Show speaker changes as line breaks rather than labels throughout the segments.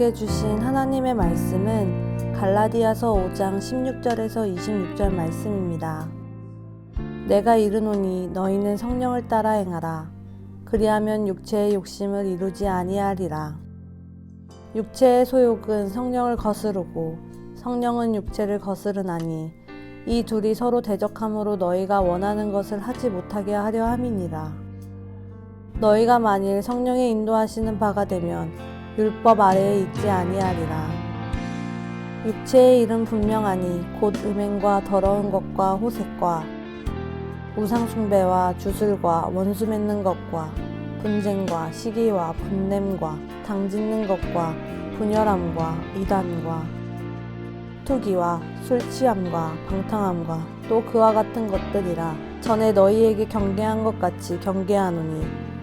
우리에게 주신 하나님의 말씀은 갈라디아서 5장 16절에서 26절 말씀입니다. 내가 이르노니 너희는 성령을 따라 행하라. 그리하면 육체의 욕심을 이루지 아니하리라. 육체의 소욕은 성령을 거스르고 성령은 육체를 거스르나니 이 둘이 서로 대적함으로 너희가 원하는 것을 하지 못하게 하려 함이니라. 너희가 만일 성령의 인도하시는 바가 되면 율법 아래에 있지 아니하리라. 육체의 일은 분명하니 곧 음행과 더러운 것과 호색과 우상 숭배와 주술과 원수 맺는 것과 분쟁과 시기와 분냄과 당짓는 것과 분열함과 이단과 투기와 술 취함과 방탕함과 또 그와 같은 것들이라 전에 너희에게 경계한 것 같이 경계하노니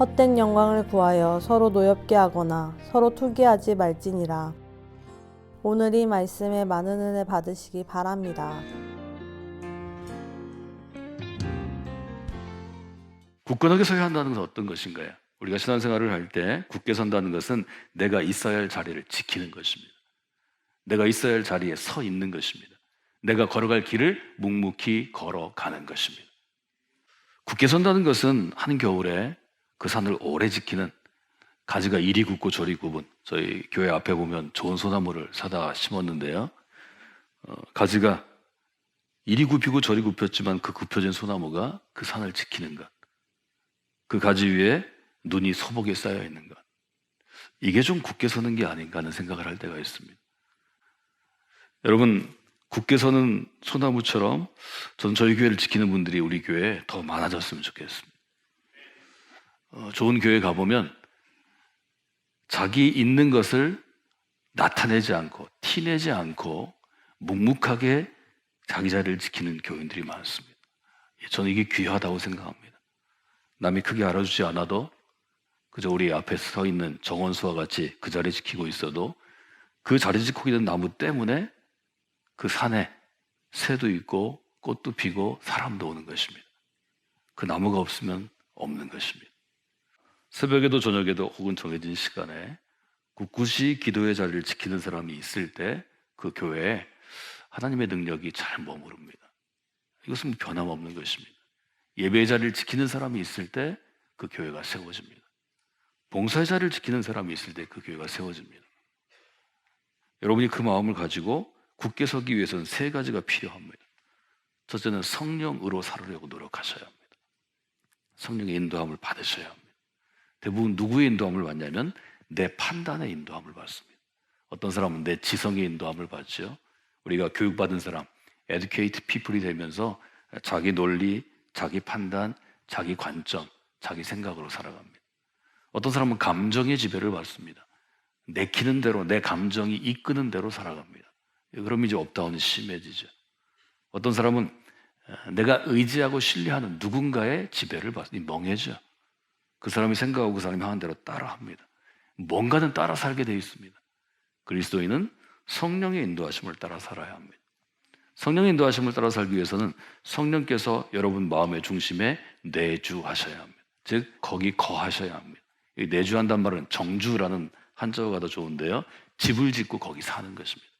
헛된 영광을 구하여 서로 노엽게 하거나 서로 투기하지 말지니라. 오늘 이 말씀에 많은 은혜 받으시기 바랍니다.
굳건하게 서야 한다는 것은 어떤 것인가요? 우리가 신앙생활을 할 때 굳게 선다는 것은 내가 있어야 할 자리를 지키는 것입니다. 내가 있어야 할 자리에 서 있는 것입니다. 내가 걸어갈 길을 묵묵히 걸어가는 것입니다. 굳게 선다는 것은 한 겨울에 그 산을 오래 지키는 가지가 이리 굽고 저리 굽은 저희 교회 앞에 보면 좋은 소나무를 사다 심었는데요. 어, 가지가 이리 굽히고 저리 굽혔지만 그 굽혀진 소나무가 그 산을 지키는 것. 그 가지 위에 눈이 소복에 쌓여 있는 것. 이게 좀 굳게 서는 게 아닌가 하는 생각을 할 때가 있습니다. 여러분, 굳게 서는 소나무처럼 전 저희 교회를 지키는 분들이 우리 교회에 더 많아졌으면 좋겠습니다. 어, 좋은 교회 가보면 자기 있는 것을 나타내지 않고 티내지 않고 묵묵하게 자기 자리를 지키는 교인들이 많습니다. 예, 저는 이게 귀하다고 생각합니다. 남이 크게 알아주지 않아도 그저 우리 앞에 서 있는 정원수와 같이 그 자리 지키고 있어도 그 자리 지키고 있는 나무 때문에 그 산에 새도 있고 꽃도 피고 사람도 오는 것입니다. 그 나무가 없으면 없는 것입니다. 새벽에도 저녁에도 혹은 정해진 시간에 굳굳이 기도의 자리를 지키는 사람이 있을 때 그 교회에 하나님의 능력이 잘 머무릅니다. 이것은 변함없는 것입니다. 예배의 자리를 지키는 사람이 있을 때 그 교회가 세워집니다. 봉사의 자리를 지키는 사람이 있을 때 그 교회가 세워집니다. 여러분이 그 마음을 가지고 굳게 서기 위해서는 세 가지가 필요합니다. 첫째는 성령으로 살으려고 노력하셔야 합니다. 성령의 인도함을 받으셔야 합니다. 대부분 누구의 인도함을 받냐면 내 판단의 인도함을 받습니다. 어떤 사람은 내 지성의 인도함을 받죠. 우리가 교육받은 사람, educate people이 되면서 자기 논리, 자기 판단, 자기 관점, 자기 생각으로 살아갑니다. 어떤 사람은 감정의 지배를 받습니다. 내키는 대로, 내 감정이 이끄는 대로 살아갑니다. 그럼 이제 업다운이 심해지죠. 어떤 사람은 내가 의지하고 신뢰하는 누군가의 지배를 받으니 멍해져. 그 사람이 생각하고 그 사람이 하는 대로 따라합니다. 뭔가는 따라 살게 되어 있습니다. 그리스도인은 성령의 인도하심을 따라 살아야 합니다. 성령의 인도하심을 따라 살기 위해서는 성령께서 여러분 마음의 중심에 내주하셔야 합니다. 즉 거기 거하셔야 합니다. 이 내주한단 말은 정주라는 한자어가 더 좋은데요. 집을 짓고 거기 사는 것입니다.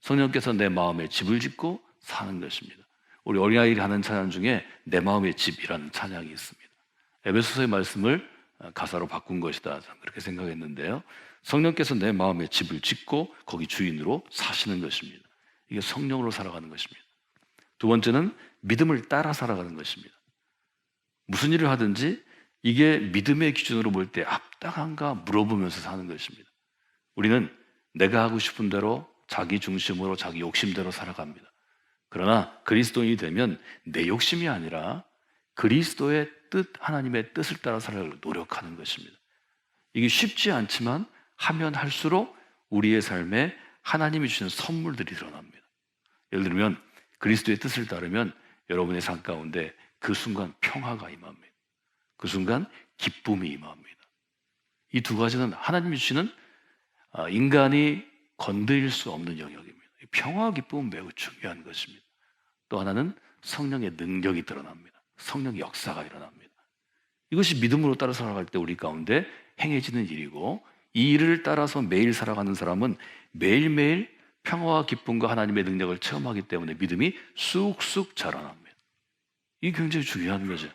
성령께서 내 마음에 집을 짓고 사는 것입니다. 우리 어린아이가 하는 찬양 중에 내 마음의 집이라는 찬양이 있습니다. 에베소서의 말씀을 가사로 바꾼 것이다. 그렇게 생각했는데요. 성령께서 내 마음에 집을 짓고 거기 주인으로 사시는 것입니다. 이게 성령으로 살아가는 것입니다. 두 번째는 믿음을 따라 살아가는 것입니다. 무슨 일을 하든지 이게 믿음의 기준으로 볼 때 합당한가 물어보면서 사는 것입니다. 우리는 내가 하고 싶은 대로 자기 중심으로 자기 욕심대로 살아갑니다. 그러나 그리스도인이 되면 내 욕심이 아니라 그리스도의 뜻, 하나님의 뜻을 따라 살아가려고 노력하는 것입니다. 이게 쉽지 않지만 하면 할수록 우리의 삶에 하나님이 주신 선물들이 드러납니다. 예를 들면 그리스도의 뜻을 따르면 여러분의 삶 가운데 그 순간 평화가 임합니다. 그 순간 기쁨이 임합니다. 이 두 가지는 하나님이 주시는 아, 인간이 건드릴 수 없는 영역입니다. 이 평화와 기쁨은 매우 중요한 것입니다. 또 하나는 성령의 능력이 드러납니다. 성령의 역사가 일어납니다. 이것이 믿음으로 따라 살아갈 때 우리 가운데 행해지는 일이고 이 일을 따라서 매일 살아가는 사람은 매일매일 평화와 기쁨과 하나님의 능력을 체험하기 때문에 믿음이 쑥쑥 자라납니다. 이게 굉장히 중요한 거죠.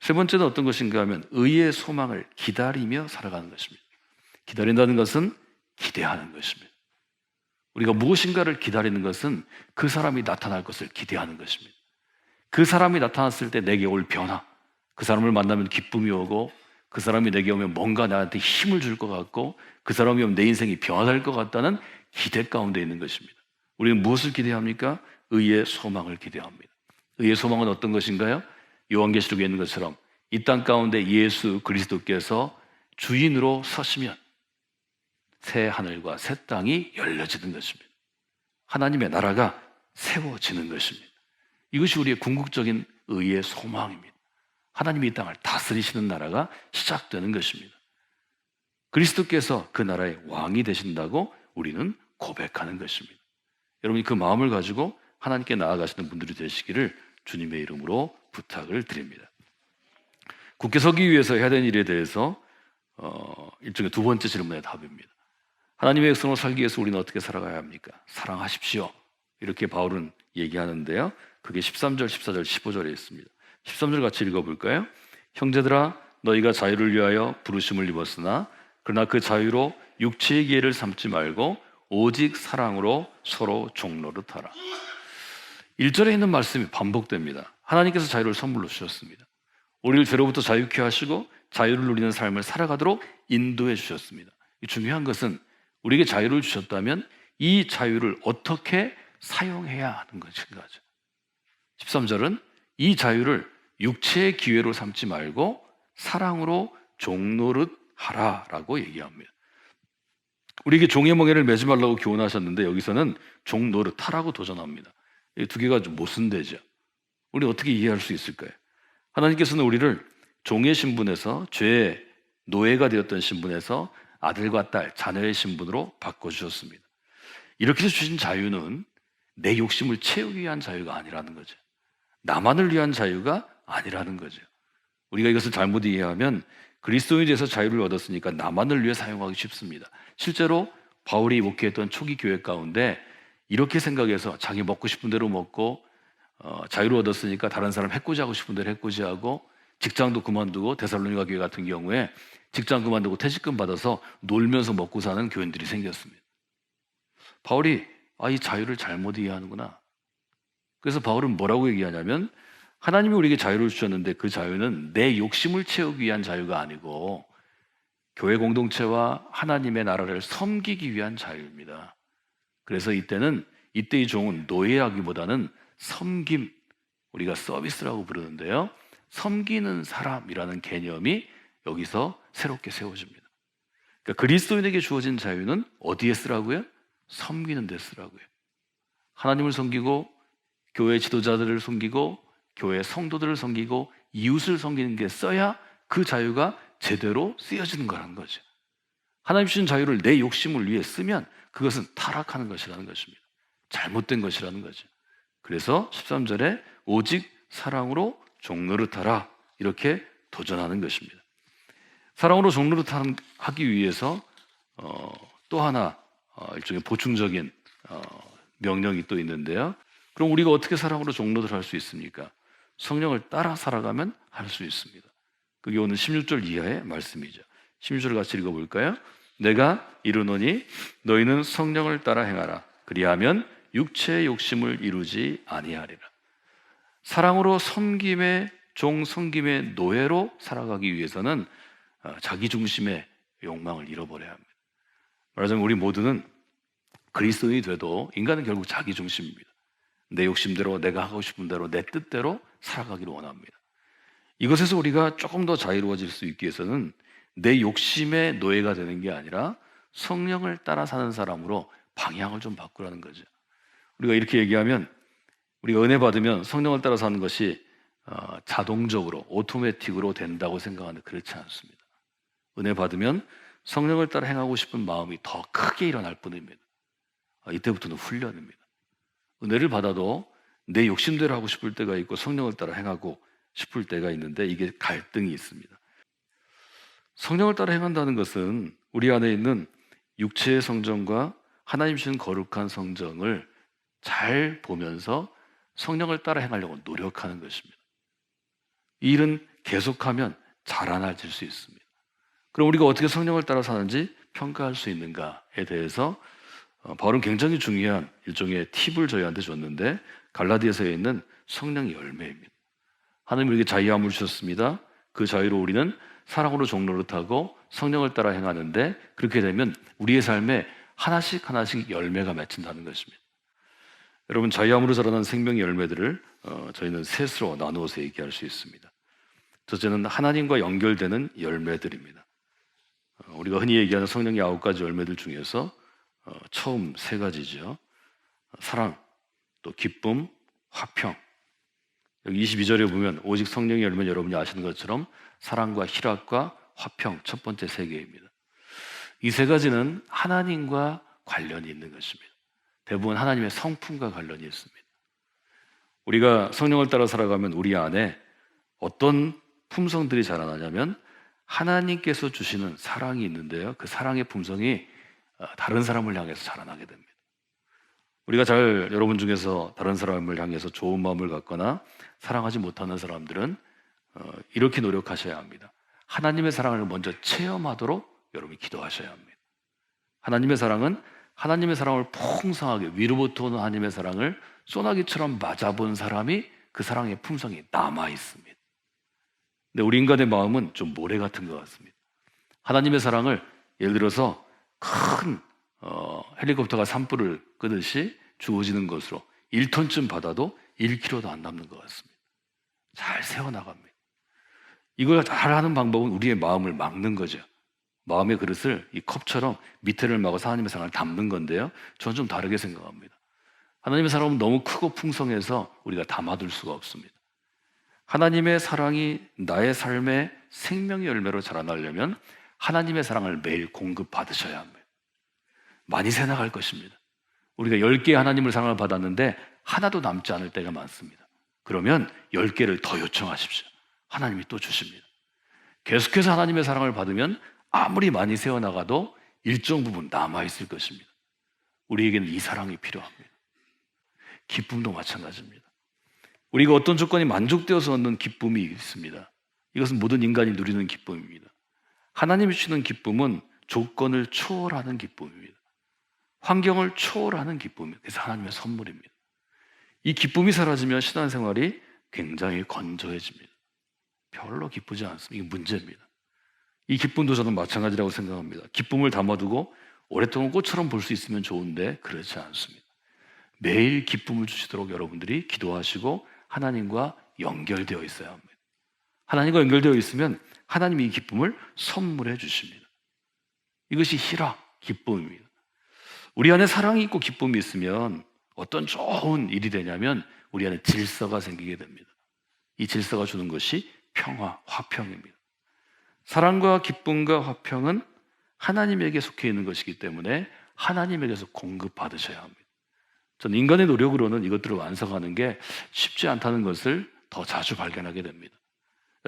세 번째는 어떤 것인가 하면 의의 소망을 기다리며 살아가는 것입니다. 기다린다는 것은 기대하는 것입니다. 우리가 무엇인가를 기다리는 것은 그 사람이 나타날 것을 기대하는 것입니다. 그 사람이 나타났을 때 내게 올 변화, 그 사람을 만나면 기쁨이 오고 그 사람이 내게 오면 뭔가 나한테 힘을 줄 것 같고 그 사람이 오면 내 인생이 변화될 것 같다는 기대 가운데 있는 것입니다. 우리는 무엇을 기대합니까? 의의 소망을 기대합니다. 의의 소망은 어떤 것인가요? 요한계시록에 있는 것처럼 이 땅 가운데 예수 그리스도께서 주인으로 서시면 새 하늘과 새 땅이 열려지는 것입니다. 하나님의 나라가 세워지는 것입니다. 이것이 우리의 궁극적인 의의 소망입니다. 하나님이 이 땅을 다스리시는 나라가 시작되는 것입니다. 그리스도께서 그 나라의 왕이 되신다고 우리는 고백하는 것입니다. 여러분이 그 마음을 가지고 하나님께 나아가시는 분들이 되시기를 주님의 이름으로 부탁을 드립니다. 국회 서기 위해서 해야 되는 일에 대해서 어, 일종의 두 번째 질문의 답입니다. 하나님의 백성으로 살기 위해서 우리는 어떻게 살아가야 합니까? 사랑하십시오. 이렇게 바울은 얘기하는데요. 그게 13절, 14절, 15절에 있습니다. 13절 같이 읽어볼까요? 형제들아, 너희가 자유를 위하여 부르심을 입었으나 그러나 그 자유로 육체의 기회를 삼지 말고 오직 사랑으로 서로 종로를 하라. 1절에 있는 말씀이 반복됩니다. 하나님께서 자유를 선물로 주셨습니다. 우리를 죄로부터 자유케 하시고 자유를 누리는 삶을 살아가도록 인도해 주셨습니다. 이 중요한 것은 우리에게 자유를 주셨다면 이 자유를 어떻게 사용해야 하는 것인가죠. 13절은 이 자유를 육체의 기회로 삼지 말고 사랑으로 종노릇 하라라고 얘기합니다. 우리에게 종의 멍에를 매지 말라고 교훈하셨는데 여기서는 종노릇 하라고 도전합니다. 이 두 개가 좀 모순되죠. 우리 어떻게 이해할 수 있을까요? 하나님께서는 우리를 종의 신분에서 죄의 노예가 되었던 신분에서 아들과 딸, 자녀의 신분으로 바꿔주셨습니다. 이렇게 주신 자유는 내 욕심을 채우기 위한 자유가 아니라는 거죠. 나만을 위한 자유가 아니라는 거죠. 우리가 이것을 잘못 이해하면 그리스도인에 대해서 자유를 얻었으니까 나만을 위해 사용하기 쉽습니다. 실제로 바울이 목회했던 초기 교회 가운데 이렇게 생각해서 자기 먹고 싶은 대로 먹고 어, 자유를 얻었으니까 다른 사람 해코지하고 싶은 대로 해코지하고 직장도 그만두고 데살로니가 교회 같은 경우에 직장 그만두고 퇴직금 받아서 놀면서 먹고 사는 교인들이 생겼습니다. 바울이 아, 이 자유를 잘못 이해하는구나. 그래서 바울은 뭐라고 얘기하냐면 하나님이 우리에게 자유를 주셨는데 그 자유는 내 욕심을 채우기 위한 자유가 아니고 교회 공동체와 하나님의 나라를 섬기기 위한 자유입니다. 그래서 이때는 이때의 종은 노예하기보다는 섬김, 우리가 서비스라고 부르는데요. 섬기는 사람이라는 개념이 여기서 새롭게 세워집니다. 그러니까 그리스도인에게 주어진 자유는 어디에 쓰라고요? 섬기는 데 쓰라고요. 하나님을 섬기고 교회 지도자들을 섬기고 교회 성도들을 섬기고 이웃을 섬기는 게 써야 그 자유가 제대로 쓰여지는 거라는 거죠. 하나님 주신 자유를 내 욕심을 위해 쓰면 그것은 타락하는 것이라는 것입니다. 잘못된 것이라는 거죠. 그래서 13절에 오직 사랑으로 종노릇하라 이렇게 도전하는 것입니다. 사랑으로 종노릇하기 위해서 어, 또 하나 어, 일종의 보충적인 어, 명령이 또 있는데요. 그럼 우리가 어떻게 사랑으로 종노릇 할수 있습니까? 성령을 따라 살아가면 할 수 있습니다. 그게 오늘 16절 이하의 말씀이죠. 16절 같이 읽어볼까요? 내가 이르노니 너희는 성령을 따라 행하라. 그리하면 육체의 욕심을 이루지 아니하리라. 사랑으로 섬김의 종 섬김의 노예로 살아가기 위해서는 어, 자기 중심의 욕망을 잃어버려야 합니다. 말하자면 우리 모두는 그리스도인이 돼도 인간은 결국 자기 중심입니다. 내 욕심대로 내가 하고 싶은 대로 내 뜻대로 살아가기를 원합니다. 이것에서 우리가 조금 더 자유로워질 수 있기 위해서는 내 욕심의 노예가 되는 게 아니라 성령을 따라 사는 사람으로 방향을 좀 바꾸라는 거죠. 우리가 이렇게 얘기하면 우리가 은혜 받으면 성령을 따라 사는 것이 어, 자동적으로 오토매틱으로 된다고 생각하는데 그렇지 않습니다. 은혜 받으면 성령을 따라 행하고 싶은 마음이 더 크게 일어날 뿐입니다. 아, 이때부터는 훈련입니다. 은혜를 받아도 내 욕심대로 하고 싶을 때가 있고 성령을 따라 행하고 싶을 때가 있는데 이게 갈등이 있습니다. 성령을 따라 행한다는 것은 우리 안에 있는 육체의 성정과 하나님 주신 거룩한 성정을 잘 보면서 성령을 따라 행하려고 노력하는 것입니다. 이 일은 계속하면 자라나질 수 있습니다. 그럼 우리가 어떻게 성령을 따라 사는지 평가할 수 있는가에 대해서 어, 바울은 굉장히 중요한 일종의 팁을 저희한테 줬는데 갈라디아서에 있는 성령 열매입니다. 하나님 우리에게 자유함을 주셨습니다. 그 자유로 우리는 사랑으로 종로를 타고 성령을 따라 행하는데 그렇게 되면 우리의 삶에 하나씩 하나씩 열매가 맺힌다는 것입니다. 여러분 자유함으로 자라난 생명의 열매들을 어, 저희는 셋으로 나누어서 얘기할 수 있습니다. 첫째는 하나님과 연결되는 열매들입니다. 어, 우리가 흔히 얘기하는 성령의 아홉 가지 열매들 중에서 어, 처음 세 가지죠. 사랑, 또 기쁨, 화평. 여기 22절에 보면 오직 성령의 열매는 여러분이 아시는 것처럼 사랑과 희락과 화평 첫 번째 세 개입니다. 이 세 가지는 하나님과 관련이 있는 것입니다. 대부분 하나님의 성품과 관련이 있습니다. 우리가 성령을 따라 살아가면 우리 안에 어떤 품성들이 자라나냐면 하나님께서 주시는 사랑이 있는데요. 그 사랑의 품성이 어, 다른 사람을 향해서 자라나게 됩니다. 우리가 잘 여러분 중에서 다른 사람을 향해서 좋은 마음을 갖거나 사랑하지 못하는 사람들은 어, 이렇게 노력하셔야 합니다. 하나님의 사랑을 먼저 체험하도록 여러분이 기도하셔야 합니다. 하나님의 사랑은 하나님의 사랑을 풍성하게 위로부터 오는 하나님의 사랑을 소나기처럼 맞아본 사람이 그 사랑의 품성이 남아 있습니다. 근데 우리 인간의 마음은 좀 모래 같은 것 같습니다. 하나님의 사랑을 예를 들어서 큰 어, 헬리콥터가 산불을 끄듯이 주어지는 것으로 1톤쯤 받아도 1kg도 안 남는 것 같습니다. 잘 세워나갑니다. 이걸 잘 하는 방법은 우리의 마음을 막는 거죠. 마음의 그릇을 이 컵처럼 밑에를 막아서 하나님의 사랑을 담는 건데요. 저는 좀 다르게 생각합니다. 하나님의 사랑은 너무 크고 풍성해서 우리가 담아둘 수가 없습니다. 하나님의 사랑이 나의 삶의 생명의 열매로 자라나려면 하나님의 사랑을 매일 공급받으셔야 합니다. 많이 새나갈 것입니다. 우리가 10개의 하나님을 사랑을 받았는데 하나도 남지 않을 때가 많습니다. 그러면 10개를 더 요청하십시오. 하나님이 또 주십니다. 계속해서 하나님의 사랑을 받으면 아무리 많이 세워나가도 일정 부분 남아있을 것입니다. 우리에게는 이 사랑이 필요합니다. 기쁨도 마찬가지입니다. 우리가 어떤 조건이 만족되어서 얻는 기쁨이 있습니다. 이것은 모든 인간이 누리는 기쁨입니다. 하나님이 주시는 기쁨은 조건을 초월하는 기쁨입니다. 환경을 초월하는 기쁨입니다. 그래서 하나님의 선물입니다. 이 기쁨이 사라지면 신앙생활이 굉장히 건조해집니다. 별로 기쁘지 않습니다. 이게 문제입니다. 이 기쁨도 저는 마찬가지라고 생각합니다. 기쁨을 담아두고 오랫동안 꽃처럼 볼 수 있으면 좋은데 그렇지 않습니다. 매일 기쁨을 주시도록 여러분들이 기도하시고 하나님과 연결되어 있어야 합니다. 하나님과 연결되어 있으면 하나님이 이 기쁨을 선물해 주십니다. 이것이 희락, 기쁨입니다. 우리 안에 사랑이 있고 기쁨이 있으면 어떤 좋은 일이 되냐면 우리 안에 질서가 생기게 됩니다. 이 질서가 주는 것이 평화, 화평입니다. 사랑과 기쁨과 화평은 하나님에게 속해 있는 것이기 때문에 하나님에게서 공급받으셔야 합니다. 전 인간의 노력으로는 이것들을 완성하는 게 쉽지 않다는 것을 더 자주 발견하게 됩니다.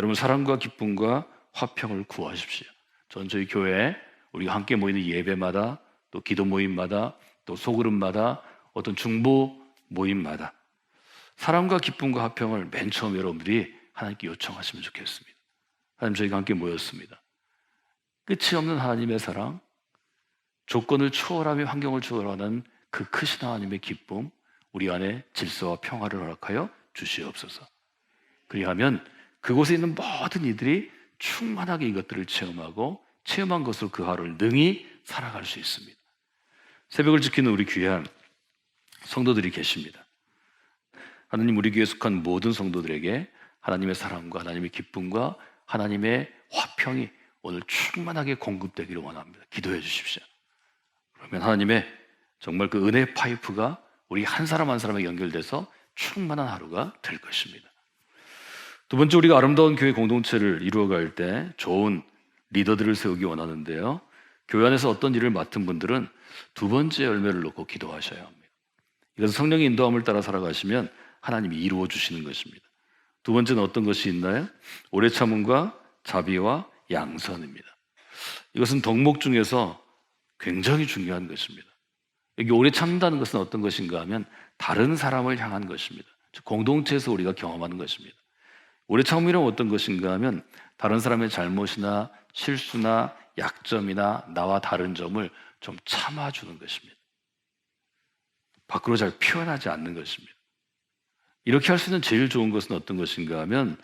여러분 사랑과 기쁨과 화평을 구하십시오. 전 저희 교회 우리가 함께 모이는 예배마다 또 기도 모임마다 또 소그룹마다 어떤 중보 모임마다 사랑과 기쁨과 화평을 맨 처음 여러분들이 하나님께 요청하시면 좋겠습니다. 하나님 저희가 함께 모였습니다. 끝이 없는 하나님의 사랑, 조건을 초월하며 환경을 초월하는 그 크신 하나님의 기쁨, 우리 안에 질서와 평화를 허락하여 주시옵소서. 그리하면 그곳에 있는 모든 이들이 충만하게 이것들을 체험하고 체험한 것으로 그 하루를 능히 살아갈 수 있습니다. 새벽을 지키는 우리 귀한 성도들이 계십니다. 하나님 우리 교회에 속한 모든 성도들에게 하나님의 사랑과 하나님의 기쁨과 하나님의 화평이 오늘 충만하게 공급되기를 원합니다. 기도해 주십시오. 그러면 하나님의 정말 그 은혜 파이프가 우리 한 사람 한 사람에게 연결돼서 충만한 하루가 될 것입니다. 두 번째 우리가 아름다운 교회 공동체를 이루어갈 때 좋은 리더들을 세우기 원하는데요. 교회 안에서 어떤 일을 맡은 분들은 두 번째 열매를 놓고 기도하셔야 합니다. 이것은 성령의 인도함을 따라 살아가시면 하나님이 이루어 주시는 것입니다. 두 번째는 어떤 것이 있나요? 오래 참음과 자비와 양선입니다. 이것은 덕목 중에서 굉장히 중요한 것입니다. 여기 오래 참는다는 것은 어떤 것인가 하면 다른 사람을 향한 것입니다. 즉, 공동체에서 우리가 경험하는 것입니다. 오래 참음이란 어떤 것인가 하면 다른 사람의 잘못이나 실수나 약점이나 나와 다른 점을 좀 참아주는 것입니다. 밖으로 잘 표현하지 않는 것입니다. 이렇게 할 수 있는 제일 좋은 것은 어떤 것인가 하면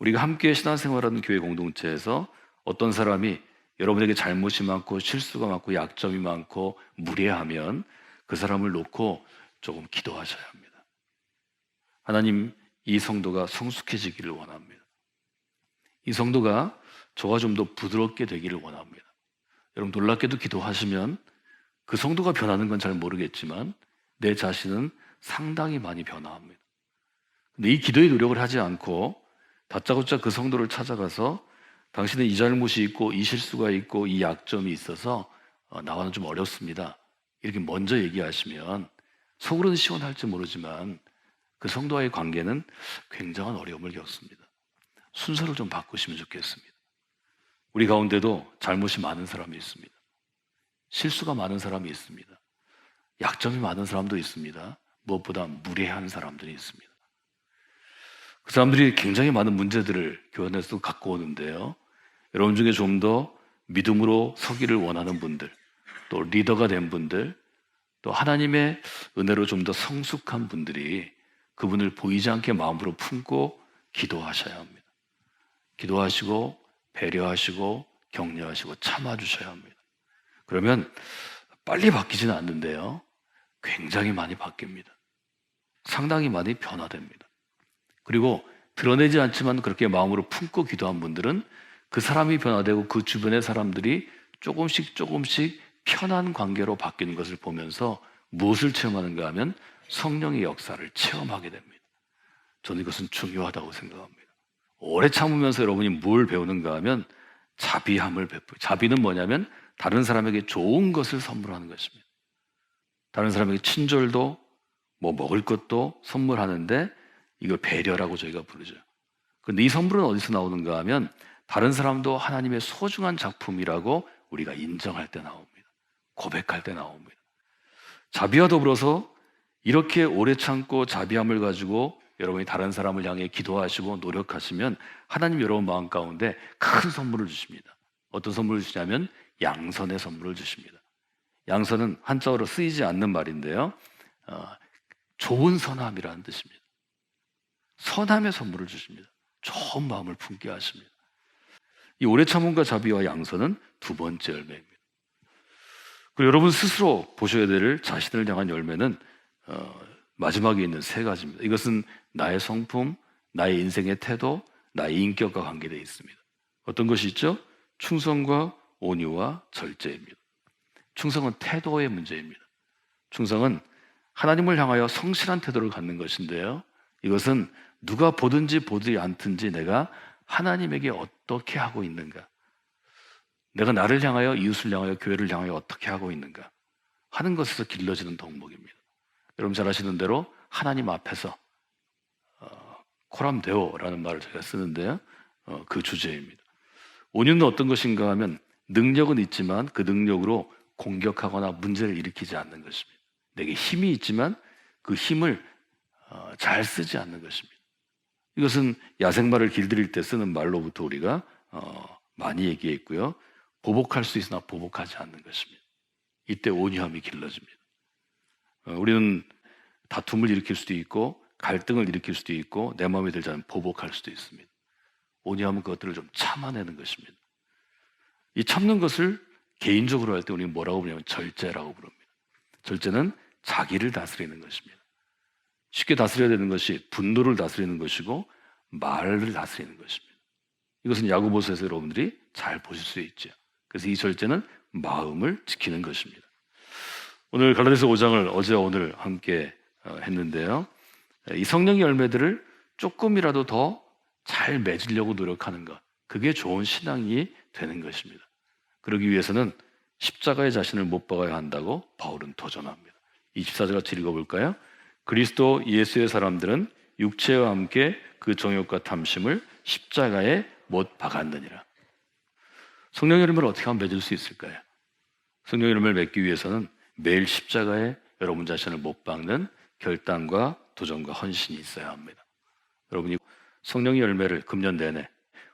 우리가 함께 신앙생활하는 교회 공동체에서 어떤 사람이 여러분에게 잘못이 많고 실수가 많고 약점이 많고 무례하면 그 사람을 놓고 조금 기도하셔야 합니다. 하나님, 이 성도가 성숙해지기를 원합니다. 이 성도가 저와 좀 더 부드럽게 되기를 원합니다. 여러분 놀랍게도 기도하시면 그 성도가 변하는 건 잘 모르겠지만 내 자신은 상당히 많이 변화합니다. 근데 이 기도의 노력을 하지 않고 다짜고짜 그 성도를 찾아가서 당신은 이 잘못이 있고 이 실수가 있고 이 약점이 있어서 어, 나와는 좀 어렵습니다. 이렇게 먼저 얘기하시면 속으로는 시원할지 모르지만 그 성도와의 관계는 굉장한 어려움을 겪습니다. 순서를 좀 바꾸시면 좋겠습니다. 우리 가운데도 잘못이 많은 사람이 있습니다. 실수가 많은 사람이 있습니다. 약점이 많은 사람도 있습니다. 무엇보다 무례한 사람들이 있습니다. 그 사람들이 굉장히 많은 문제들을 교환해서 갖고 오는데요. 여러분 중에 좀 더 믿음으로 서기를 원하는 분들, 또 리더가 된 분들, 또 하나님의 은혜로 좀 더 성숙한 분들이 그분을 보이지 않게 마음으로 품고 기도하셔야 합니다. 기도하시고 배려하시고 격려하시고 참아주셔야 합니다. 그러면 빨리 바뀌지는 않는데요. 굉장히 많이 바뀝니다. 상당히 많이 변화됩니다. 그리고 드러내지 않지만 그렇게 마음으로 품고 기도한 분들은 그 사람이 변화되고 그 주변의 사람들이 조금씩 조금씩 편한 관계로 바뀌는 것을 보면서 무엇을 체험하는가 하면 성령의 역사를 체험하게 됩니다. 저는 이것은 중요하다고 생각합니다. 오래 참으면서 여러분이 뭘 배우는가 하면 자비함을 베푸. 자비는 뭐냐면 다른 사람에게 좋은 것을 선물하는 것입니다. 다른 사람에게 친절도 뭐 먹을 것도 선물하는데 이걸 배려라고 저희가 부르죠. 그런데 이 선물은 어디서 나오는가 하면 다른 사람도 하나님의 소중한 작품이라고 우리가 인정할 때 나옵니다. 고백할 때 나옵니다. 자비와 더불어서 이렇게 오래 참고 자비함을 가지고 여러분이 다른 사람을 향해 기도하시고 노력하시면 하나님 여러분 마음 가운데 큰 선물을 주십니다. 어떤 선물을 주냐면 양선의 선물을 주십니다. 양선은 한자어로 쓰이지 않는 말인데요. 어, 좋은 선함이라는 뜻입니다. 선함의 선물을 주십니다. 좋은 마음을 품게 하십니다. 이 오래 참음과 자비와 양선은 두 번째 열매입니다. 그리고 여러분 스스로 보셔야 될 자신을 향한 열매는 어, 마지막에 있는 세 가지입니다. 이것은 나의 성품, 나의 인생의 태도, 나의 인격과 관계되어 있습니다. 어떤 것이 있죠? 충성과 온유와 절제입니다. 충성은 태도의 문제입니다. 충성은 하나님을 향하여 성실한 태도를 갖는 것인데요. 이것은 누가 보든지 보지 않든지 내가 하나님에게 어떻게 하고 있는가? 내가 나를 향하여 이웃을 향하여 교회를 향하여 어떻게 하고 있는가? 하는 것에서 길러지는 덕목입니다. 여러분 잘 아시는 대로 하나님 앞에서 어, 코람데오라는 말을 제가 쓰는데요. 어, 그 주제입니다. 온유는 어떤 것인가 하면 능력은 있지만 그 능력으로 공격하거나 문제를 일으키지 않는 것입니다. 내게 힘이 있지만 그 힘을 어, 잘 쓰지 않는 것입니다. 이것은 야생마를 길들일 때 쓰는 말로부터 우리가 어, 많이 얘기했고요. 보복할 수 있으나 보복하지 않는 것입니다. 이때 온유함이 길러집니다. 어, 우리는 다툼을 일으킬 수도 있고 갈등을 일으킬 수도 있고 내 마음에 들지 않으면 보복할 수도 있습니다. 온유함은 그것들을 좀 참아내는 것입니다. 이 참는 것을 개인적으로 할 때 우리는 뭐라고 부르냐면 절제라고 부릅니다. 절제는 자기를 다스리는 것입니다. 쉽게 다스려야 되는 것이 분노를 다스리는 것이고 말을 다스리는 것입니다. 이것은 야구보서에서 여러분들이 잘 보실 수 있죠. 그래서 이 절제는 마음을 지키는 것입니다. 오늘 갈라디아서 5장을 어제 오늘 함께 어, 했는데요. 이 성령의 열매들을 조금이라도 더 잘 맺으려고 노력하는 것. 그게 좋은 신앙이 되는 것입니다. 그러기 위해서는 십자가의 자신을 못 박아야 한다고 바울은 도전합니다. 24절 같이 읽어볼까요? 그리스도 예수의 사람들은 육체와 함께 그 정욕과 탐심을 십자가에 못 박았느니라. 성령의 열매를 어떻게 하면 맺을 수 있을까요? 성령의 열매를 맺기 위해서는 매일 십자가에 여러분 자신을 못 박는 결단과 도전과 헌신이 있어야 합니다. 여러분이 성령의 열매를 금년 내내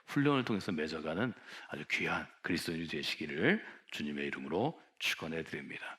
훈련을 통해서 맺어가는 아주 귀한 그리스도인이 되시기를 주님의 이름으로 축원해 드립니다.